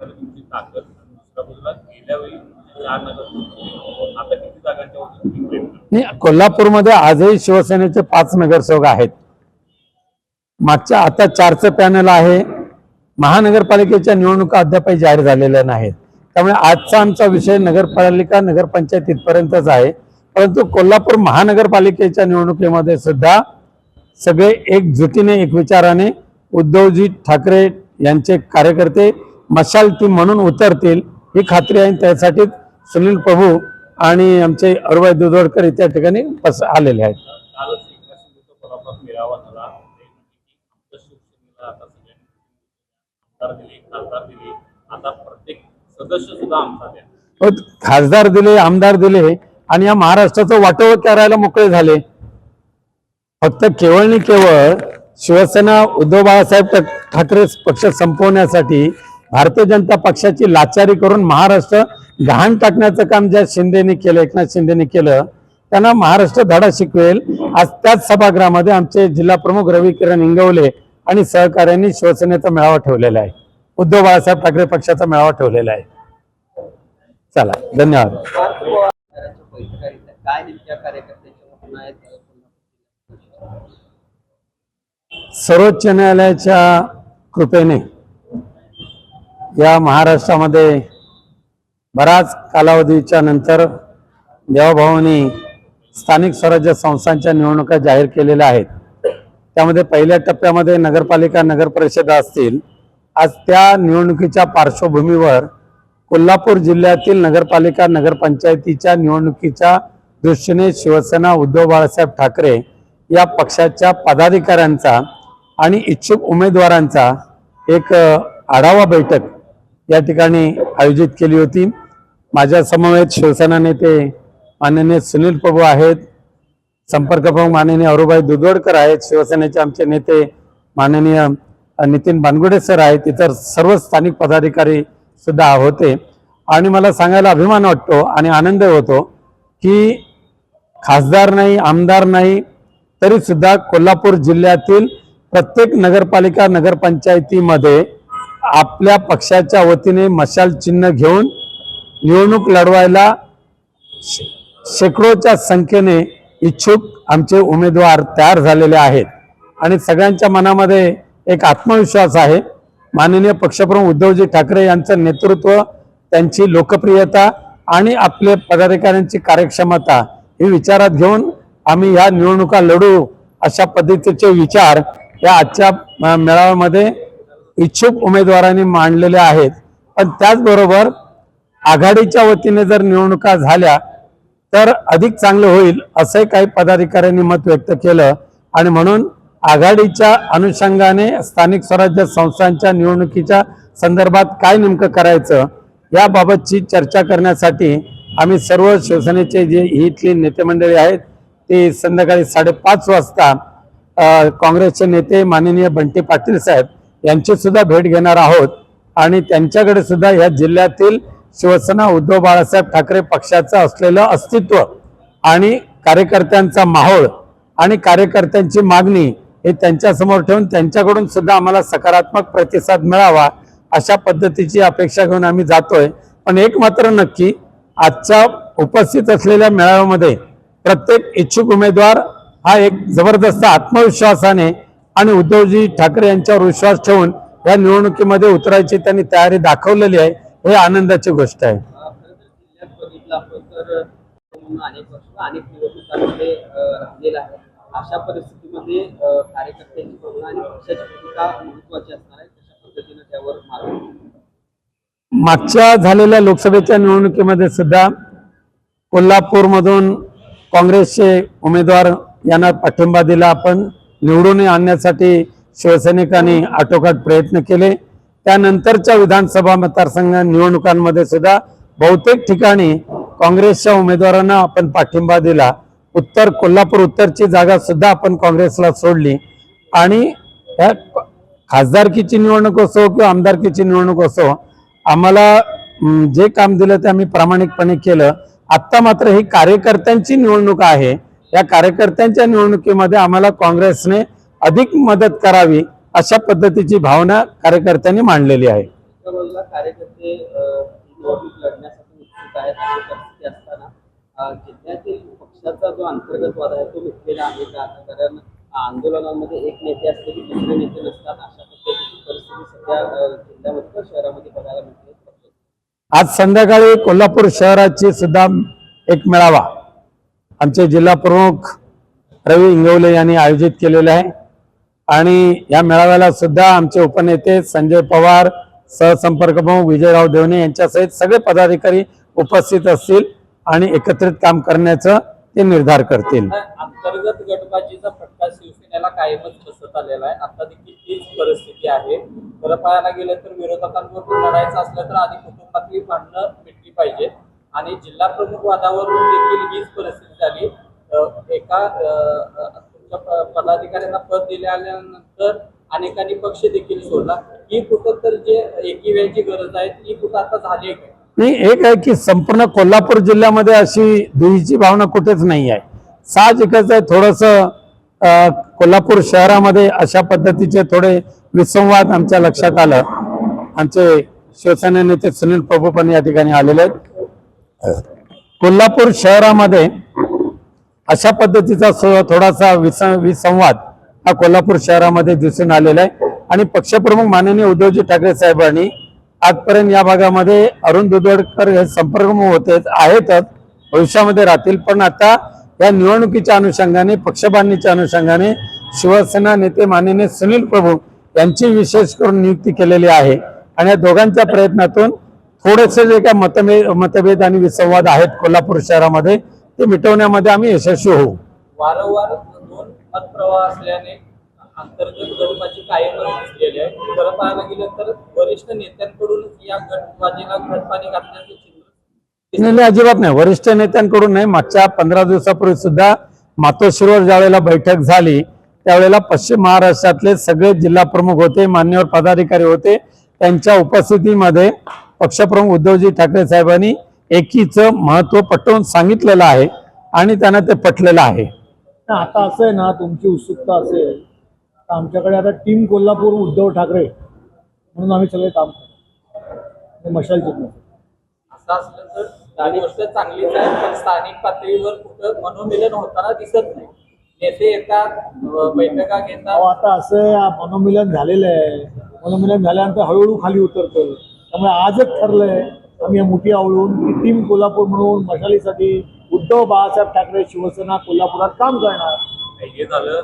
तर तुमची ताकद दुसऱ्या बाजूला गेल्या वेळी म्हणजे चार नगर आता किती जागांच्या नाही कोल्हापूरमध्ये आजही शिवसेनेचे पाच नगरसेवक आहेत. मागच्या आता चारचं पॅनल आहे. महानगरपालिकेच्या निवडणुका अद्यापही जाहीर झालेल्या नाहीत. त्यामुळे आजचा आमचा विषय नगरपालिका नगरपंचायत इथपर्यंतच आहे. परंतु कोल्हापूर महानगरपालिकेच्या निवडणुकीमध्ये सुद्धा सगळे एकजुटीने एक विचाराने उद्धवजी ठाकरे यांचे कार्यकर्ते मशाल टीम म्हणून उतरतील ही खात्री आहे. त्यासाठी सुनील प्रभू आणि आमचे अरुबाई दुधवडकर त्या ठिकाणी पस आलेले आहेत. हो, खासदार दिले आमदार दिले आणि या महाराष्ट्राचं वाटोळ करायला मोकळे झाले. फक्त केवळ आणि केवळ शिवसेना उद्धव बाळासाहेब ठाकरे पक्ष संपवण्यासाठी भारतीय जनता पक्षाची लाचारी करून महाराष्ट्र गहाण टाकण्याचं काम ज्या शिंदेने केलं एकनाथ शिंदेने केलं त्यांना महाराष्ट्र धडा शिकवेल. आज त्याच सभागृहामध्ये आमचे जिल्हा प्रमुख रवी किरण इंगवले आणि सहकाऱ्यांनी शिवसेनेचा मेळावा ठेवलेला आहे. उद्धव बाळासाहेब ठाकरे पक्षाचा मेळावा ठेवलेला आहे. चला धन्यवाद. सर्वोच्च न्यायालयाच्या कृपेने या महाराष्ट्रामध्ये बराच कालावधीच्या नंतर देवाभावानी स्थानिक स्वराज्य संस्थांच्या निवडणुका जाहीर केलेल्या आहेत. त्यामध्ये पहिल्या टप्प्यामध्ये नगरपालिका नगर परिषदा असतील. आज त्या निवडणुकीच्या पार्श्वभूमीवर कोल्हापूर जिल्ह्यातील नगरपालिका नगरपंचायतीच्या निवडणुकीच्या दृष्टीने शिवसेना उद्धव बाळासाहेब ठाकरे या पक्षाच्या पदाधिकाऱ्यांचा आणि इच्छुक उमेदवारांचा एक आढावा बैठक या ठिकाणी आयोजित केली होती. माझ्या समवेत शिवसेना नेते माननीय सुनील प्रभू आहेत. संपर्क प्रमुख माननीय अरुभाई दुधोडकर आहेत. शिवसेनेचे आमचे नेते माननीय नितीन बानगुडे सर आहेत. इतर सर्व स्थानिक पदाधिकारी सुद्धा होते. आणि मला सांगायला अभिमान वाटतो आणि आनंद होतो की खासदार नाही आमदार नाही तरी सुद्धा कोल्हापूर जिल्ह्यातील प्रत्येक नगरपालिका नगरपंचायतीमध्ये आपल्या पक्षाच्या वतीने मशाल चिन्ह घेऊन निवडणूक लढवायला शे- शेकडोच्या संख्येने इच्छुक आमचे उमेदवार तयार झालेले आहेत. आणि सगळ्यांच्या मनामध्ये एक आत्मविश्वास आहे. माननीय पक्षप्रमुख उद्धवजी ठाकरे यांचं नेतृत्व त्यांची लोकप्रियता आणि आपले पदाधिकाऱ्यांची कार्यक्षमता ही विचारात घेऊन आम्ही ह्या निवडणुका लढू अशा पद्धतीचे विचार या आजच्या मेळाव्यामध्ये इच्छुक उमेदवारांनी मांडलेले आहेत. पण त्याचबरोबर आघाडीच्या वतीने जर निवडणुका झाल्या तर अधिक चांगलं होईल असंही काही पदाधिकाऱ्यांनी मत व्यक्त केलं. आणि म्हणून आघाडीच्या अनुषंगाने स्थानिक स्वराज्य संस्थांच्या निवडणुकीच्या संदर्भात काय नेमकं करायचं याबाबतची चर्चा करण्यासाठी आम्ही सर्व शिवसेनेचे जे इथली नेते मंडळी आहेत ते संध्याकाळी साडेपाच वाजता काँग्रेसचे नेते माननीय बंटी पाटील साहेब यांची सुद्धा भेट घेणार आहोत. आणि त्यांच्याकडे सुद्धा या जिल्ह्यातील शिवसेना उद्धव बाळासाहेब ठाकरे पक्षाचं असलेलं अस्तित्व आणि कार्यकर्त्यांचा माहोळ आणि कार्यकर्त्यांची मागणी हे त्यांच्यासमोर ठेवून त्यांच्याकडून सुद्धा आम्हाला सकारात्मक प्रतिसाद मिळावा अशा पद्धतीची अपेक्षा घेऊन आम्ही जातोय. पण एक मात्र नक्की आजच्या उपस्थित असलेल्या मेळाव्यामध्ये प्रत्येक इच्छुक उमेदवार हा एक जबरदस्त आत्मविश्वासाने आणि उद्धवजी ठाकरे यांच्यावर विश्वास ठेवून या निवडणुकीमध्ये उतरायची त्यांनी तयारी दाखवलेली आहे हे आनंदाची गोष्ट आहे. अशा परिस्थितीमध्ये कार्यकर्त्यांची आणि पक्षाची भूमिका महत्वाची असणार आहे कशा त्यावर मार्ग मागच्या झालेल्या लोकसभेच्या निवडणुकीमध्ये सुद्धा कोल्हापूरमधून काँग्रेसचे उमेदवार यांना पाठिंबा दिला आपण. निवडून आणण्यासाठी शिवसैनिकांनी आटोकाट प्रयत्न केले. त्यानंतरच्या विधानसभा मतदारसंघ निवडणुकांमध्ये सुद्धा बहुतेक ठिकाणी काँग्रेसच्या उमेदवारांना आपण पाठिंबा दिला. उत्तर कोल्हापूर उत्तरची जागा सुद्धा आपण काँग्रेसला सोडली. आणि या खासदारकीची निवडणूक असो किंवा आमदारकीची निवडणूक असो आम्हाला जे काम दिलं ते आम्ही प्रामाणिकपणे केलं. आत्ता मात्र ही कार्यकर्त्यांची निवडणूक आहे. या कार्यकर्त्यांच्या निवडणुकीमध्ये आम्हाला काँग्रेसने अधिक मदत करावी अशा पद्धतीची भावना कार्यकर्त्यांनी मांडलेली आहे. दुसऱ्या बाजूला कार्यकर्ते अं, निवडणूक लढण्यासाठी उत्सुक आहेत अशी परिस्थिती असताना अं, जिल्ह्यातील पक्षाचा जो अंतर्गत वाद आहे तो मिटलेला आहे का? आता कारण आंदोलनामध्ये एक नेते असले की दुसरे नेते नसतात अशा पद्धतीची परिस्थिती सध्या अं, जिल्ह्यामध्ये किंवा शहरामध्ये बघायला मिळते. आज संध्याकाळी कोल्हापूर शहराची सुद्धा एक मेळावा. आमचे जिल्हा प्रमुख रवी इंगवले यांनी आयोजित केलेले आहे. आणि या मेळाव्याला सुद्धा आमचे उपनेते संजय पवार सहसंपर्क प्रमुख विजयराव देवणे यांच्यासहित सगळे पदाधिकारी उपस्थित असतील आणि एकत्रित काम करण्याचं ते निर्धार करतील. अंतर्गत गटबाजीचा फटका शिवसेनेला कायमच बसत आलेला आहे आता देखील तीच परिस्थिती आहे. खरं पाहायला गेलं तर विरोधकांवर लढायचं असलं तर आधी कुटुंबातली भांडणं मिटली पाहिजे आणि जिल्हा प्रमुख वादावरून देखील हीच परिस्थिती झाली. एका तुमच्या पदाधिकाऱ्यांना पद दिले आल्यानंतर अनेकांनी पक्ष देखील सोडला. ही कुठं तर जे एकी गरज आहे ती कुठं आता झाली आहे नाही एक आहे की संपूर्ण कोल्हापूर जिल्ह्यामध्ये अशी दुहीची भावना कुठेच नाही आहे. साहजिकच आहे थोडस कोल्हापूर शहरामध्ये अशा पद्धतीचे थोडे विसंवाद आमच्या लक्षात आलं. आमचे शिवसेना नेते सुनील प्रभू पण या ठिकाणी आलेले आहेत. कोल्हापूर शहरामध्ये अशा पद्धतीचा सो- थोडासा विसंवाद हा कोल्हापूर शहरामध्ये दिसून आलेला आहे. आणि पक्षप्रमुख माननीय उद्धवजी ठाकरे साहेबांनी आजपर्यंत या भागामध्ये अरुण दुधवडकर हे संपर्क होते आहेतच. भविष्यामध्ये राहतील. पण आता या निवडणुकीच्या अनुषंगाने पक्षबांधणीच्या अनुषंगाने शिवसेना नेते माननीय सुनील प्रभू यांची विशेष करून नियुक्ती केलेली आहे. आणि या दोघांच्या प्रयत्नातून थोडेसे जे काय मतभेद मतभेद आणि विसंवाद आहेत कोल्हापूर शहरामध्ये ते मिटवण्यामध्ये आम्ही यशस्वी होऊ. वारंवार दोन मतप्रवाह असल्याने अंतर्गत गटबाजी कायमच दिसलेली आहे. खरं पाहायला गेलं तर वरिष्ठ नेत्यांकडून या गटबाजीला खतपाणी घातल्याचं अजिबात नाही. वरिष्ठ नेत्यांकडून नाही. मागच्या पंधरा दिवसापूर्वी सुद्धा मातोश्रीवर ज्यावेळेला बैठक झाली त्यावेळेला पश्चिम महाराष्ट्रातले सगळे जिल्हा प्रमुख होते मान्यवर पदाधिकारी होते. त्यांच्या उपस्थितीमध्ये पक्षप्रमुख उद्धवजी ठाकरे साहेबांनी एकीचं महत्त्व पटवून सांगितलेलं आहे आणि त्यांना ते पटलेलं आहे. आता असं आहे ना तुमची उत्सुकता असेल तर आमच्याकडे आता टीम कोल्हापूर उद्धव ठाकरे म्हणून आम्ही सगळे काम करतो. मशाल चिन्ह. असं असलं तर गोष्ट चांगलीच आहे पण स्थानिक पातळीवर कुठं मनोमिलन होताना दिसत नाही. नेते येतात. बैठका घेतात आता असं मनोमिलन झालेलं आहे. मनोमिलन झाल्यानंतर हळूहळू खाली उतरतं त्यामुळे आजच ठरलंय आम्ही मुठी आवळून की टीम कोल्हापूर म्हणून मशालीसाठी उद्धव बाळासाहेब ठाकरे शिवसेना कोल्हापुरात काम करणार. हे झालं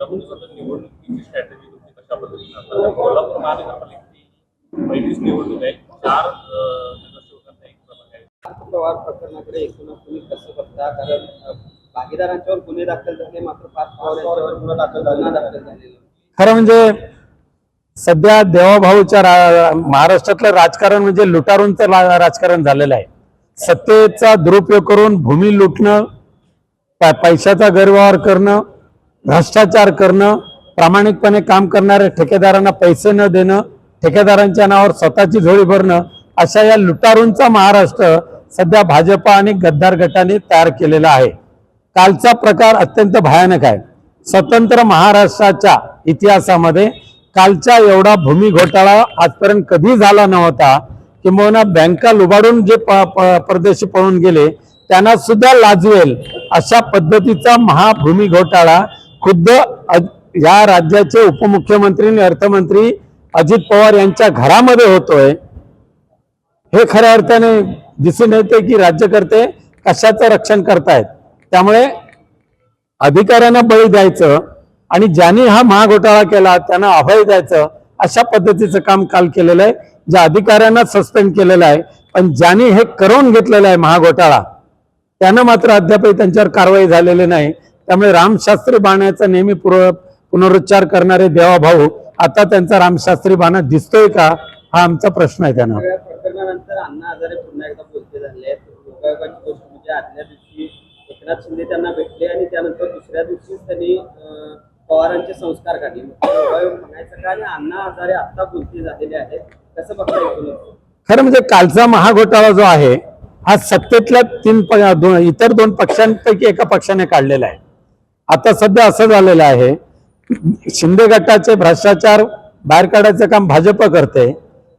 निवडणुकीची स्ट्रॅटेजी तुमची कशा पद्धतीने? कोल्हापूर महानगरपालिकेची पहिलीच निवडणूक आहे. चार एक पवार प्रकरणाकडे एकूणच तुम्ही कसं बघता? कारण भागीदारांच्यावर गुन्हे दाखल झाले मात्र पाच पवार यांच्यावर गुन्हा दाखल गुन्हा दाखल झालेला. खरं म्हणजे सध्या देवाभाऊच्या रा महाराष्ट्रातलं राजकारण म्हणजे लुटारूंचं रा- राजकारण झालेलं आहे. सत्तेचा दुरुपयोग करून भूमी लुटणं पैशाचा गैरव्यवहार करणं भ्रष्टाचार करणं प्रामाणिकपणे काम करणाऱ्या ठेकेदारांना पैसे न देणं ठेकेदारांच्या नावावर स्वतःची झोळी भरणं अशा या लुटारूंचा महाराष्ट्र सध्या भाजपा आणि गद्दार गटाने तयार केलेला आहे. कालचा प्रकार अत्यंत भयानक आहे. स्वतंत्र महाराष्ट्राच्या इतिहासामध्ये कालच्या एवढा भूमी घोटाळा आजपर्यंत कधी झाला नव्हता किंबहुना बँका लुबाडून जे प- प- परदेशी पळून गेले त्यांना सुद्धा लाजवेल अशा पद्धतीचा महाभूमी घोटाळा खुद्द या राज्याचे उपमुख्यमंत्री आणि अर्थमंत्री अजित पवार यांच्या घरामध्ये होतोय. हे खऱ्या अर्थाने दिसून येते की राज्यकर्ते कशाचं रक्षण करतायत. त्यामुळे अधिकाऱ्यांना बळी द्यायचं आणि ज्यांनी हा महाघोटाळा केला त्यांना अभय द्यायचं अशा पद्धतीचं काम काल केलेलं आहे ज्या अधिकाऱ्यांना सस्पेंड केलेलं आहे पण ज्यांनी हे करवून घेतलेलं आहे महाघोटाळा त्यांना मात्र अद्यापही त्यांच्यावर कारवाई झालेली नाही. त्यामुळे रामशास्त्री बाण्याचा नेहमी पूर्व पुनरुच्चार करणारे देवाभाऊ आता त्यांचा रामशास्त्री बाणा दिसतोय का हा आमचा प्रश्न आहे त्यांना. एकनाथ शिंदे त्यांना भेटले आणि त्यानंतर दुसऱ्या दिवशीच त्यांनी पवारांचे संस्कार काढले. म्हणायचं काय अण्णा हजारे आता बोलते झालेले आहेत. कसं बघता येतो खरं म्हणजे कालचा महाघोटाळा जो आहे हा सत्तेतल्या तीन प- दोन इतर दोन पक्षांपैकी एका पक्षाने काढलेला आहे. आता सध्या असं झालेलं आहे शिंदे गटाचे भ्रष्टाचार बाहेर काढायचं काम भाजप करते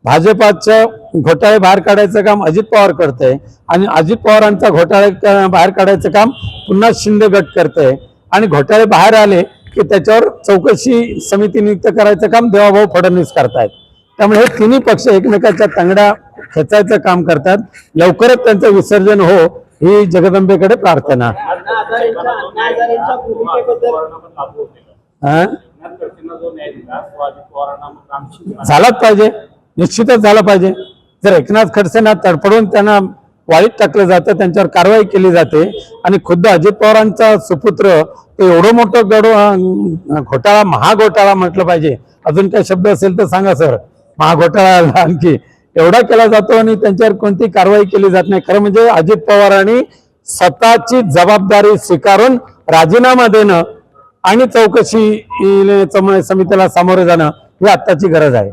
भाजपाचं घोटाळे बाहेर काढायचं काम अजित पवार करते आणि अजित पवारांचा घोटाळे बाहेर काढायचं काम पुन्हा शिंदे गट करते. आणि घोटाळे बाहेर आले की त्याच्यावर चौकशी समिती नियुक्त करायचं काम देवाभाऊ फडणवीस करतायत. त्यामुळे हे तिन्ही पक्ष एकमेकाच्या तंगड्या खेचायचं काम करतात. लवकरच त्यांचं विसर्जन हो ही जगदंबेकडे प्रार्थना. हा? झालाच पाहिजे. निश्चितच झालं पाहिजे. जर एकनाथ खडसेंना तडफडून त्यांना वाईट टाकलं जातं त्यांच्यावर कारवाई केली जाते आणि खुद्द अजित पवारांचा सुपुत्र एवढं मोठं गडो घोटाळा महाघोटाळा म्हटलं पाहिजे. अजून काही शब्द असेल तर सांगा सर. महाघोटाळा आणखी. एवढा केला जातो आणि त्यांच्यावर कोणती कारवाई केली जात नाही. खरं म्हणजे अजित पवारांनी स्वतःची जबाबदारी स्वीकारून राजीनामा देणं आणि चौकशी समितीला सामोरे जाणं ही आत्ताची गरज आहे.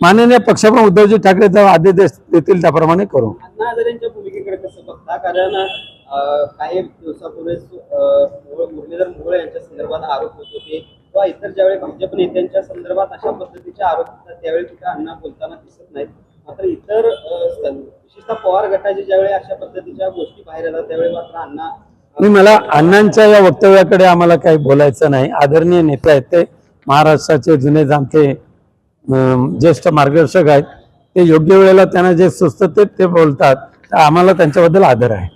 माननीय पक्षप्रमुख उद्धवजी ठाकरे जेव्हा आदेश देतील त्याप्रमाणे करू. भूमिकेकडे कसं बघता? कारण काही दिवसापूर्वीच मुरलीधर मोहोळ यांच्या संदर्भात आरोप होत होते. किंवा इतर ज्यावेळी भाजप नेत्यांच्या संदर्भात अशा पद्धतीचे आरोप होतात त्यावेळी कुठे अण्णा बोलताना दिसत नाहीत. मात्र इतर विशेषतः पवार गटाचे ज्यावेळी अशा पद्धतीच्या गोष्टी बाहेर येतात त्यावेळी मात्र अण्णा मी मला अण्णांच्या या वक्तव्याकडे आम्हाला काही बोलायचं नाही. आदरणीय नेते आहेत ते. महाराष्ट्राचे जुने जाणते ज्येष्ठ मार्गदर्शक आहेत. ते योग्य वेळेला त्यांना जे सुचतं ते ते बोलतात. तर आम्हाला त्यांच्याबद्दल आदर आहे.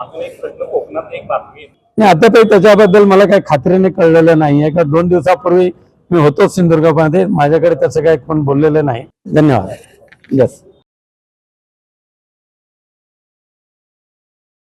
अजून एक प्रश्न कोकणात एक बातमी नाही आता काही त्याच्याबद्दल मला काही खात्रीने कळलेलं नाही आहे का दोन दिवसापूर्वी मी होतो सिंधुदुर्गामध्ये. माझ्याकडे तसं काही कोण बोललेलं नाही. धन्यवाद. येस